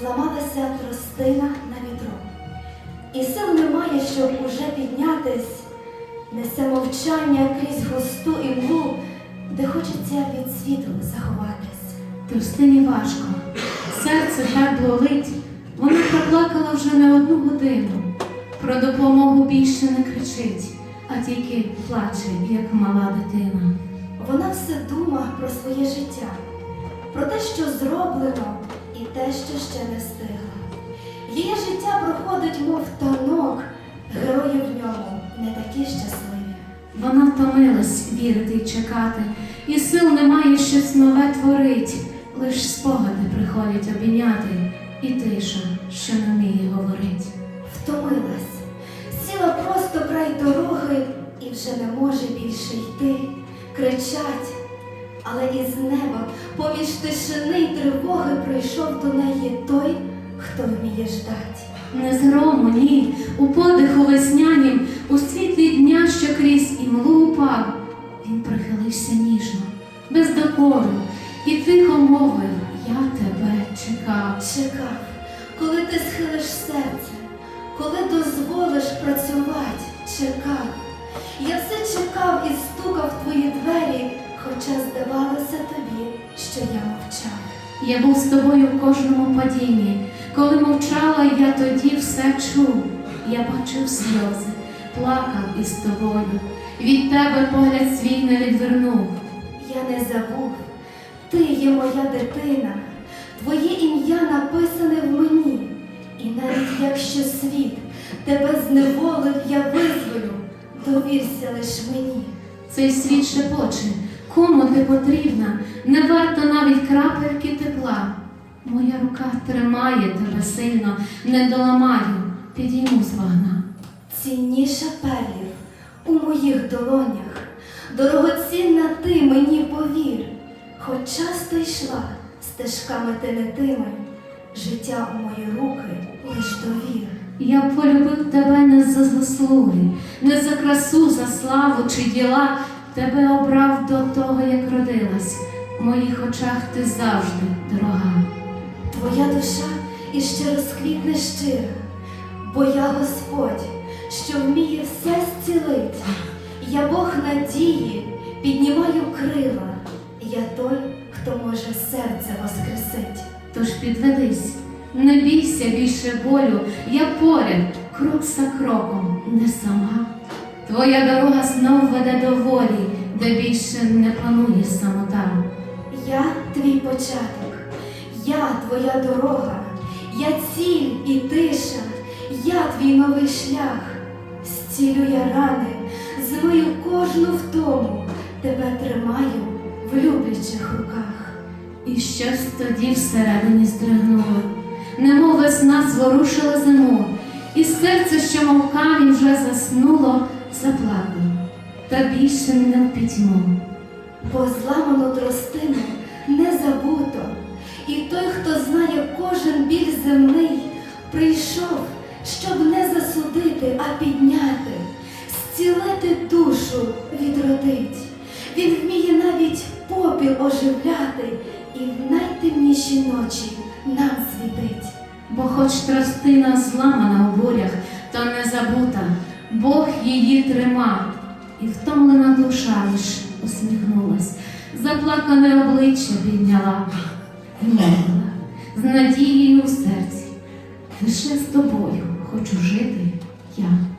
зламалася тростина на вітру. І сил немає, щоб уже піднятись, несе мовчання крізь густу імлу, де хочеться від світу заховатись. Трустині важко, серце так болить, вона проплакала вже не одну годину. Про допомогу більше не кричить, а тільки плаче, як мала дитина. Вона все дума про своє життя, про те, що зроблено, і те, що ще не встигла. Її життя проходить, мов танок, герої в ньому не такі щасливі. Вона втомилась вірити й чекати, і сил немає щось нове творить, лиш спогади приходять обійняти, і тиша, що не вміє говорить. Втомилась, сіла просто край дороги і вже не може більше йти, кричать. Але із неба, поміж тишини й тривоги, прийшов до неї той, хто вміє ждать. Не з грому, ні, у подиху веснянім, у світлі дня, що крізь імлу упав, він прихилився ніжно, без докору, і тихо мовив, я тебе чекав. Чекав, коли ти схилиш серце, коли дозволиш працювати, чекав. Я все чекав і стукав в твої двері, хоча здавалося тобі, що я мовчав. Я був з тобою в кожному падінні. Коли мовчала, я тоді все чув. Я бачив сльози, плакав із тобою. Від тебе погляд свій не відвернув. Я не забув, ти є моя дитина, твоє ім'я написане в мені. І навіть якщо світ тебе зневолив, я визволю, довірся лиш мені. Цей світ шепоче, кому ти потрібна, не варто навіть крапельки тепла. Моя рука тримає тебе сильно, не доламаю, підійму з вагна. Цінніша перлів у моїх долонях, дорогоцінна ти мені повір, хоч часто йшла стежками ти не тими, життя у мої руки лиш довір. Я полюбив тебе не за заслуги, не за красу, за славу чи діла. Тебе обрав до того, як родилась. В моїх очах ти завжди дорога. Твоя душа іще розквітне щиро, бо я Господь, що вміє все зцілить. Я Бог надії, піднімаю крила. Я той, хто може серце воскресить. Тож підведись, не бійся більше болю, я поряд, крок за кроком, не сама. Твоя дорога знов веде до волі, де більше не панує самота. Я твій початок, я твоя дорога, я ціль і тиша, я твій новий шлях. Зцілю я рани, змию кожну втому, тебе тримаю в люблячих руках. І щось тоді всередині здригнуло, немов весна зворушила зиму, і серце, що мов камінь вже заснуло, заплакало, та більше не в пітьму. Бо зламану тростину не забуто, і той, хто знає кожен біль земний, прийшов, щоб не засудити, а підняти, зцілити душу відродить. Він вміє навіть попіл оживляти, і в найтемніші ночі нам світить. Бо хоч тростина зламана у бурях, то не забута, Бог її трима, і втомлена душа лиш усміхнулась, заплакане обличчя підняла мовила з надією у серці. Лише з тобою хочу жити я.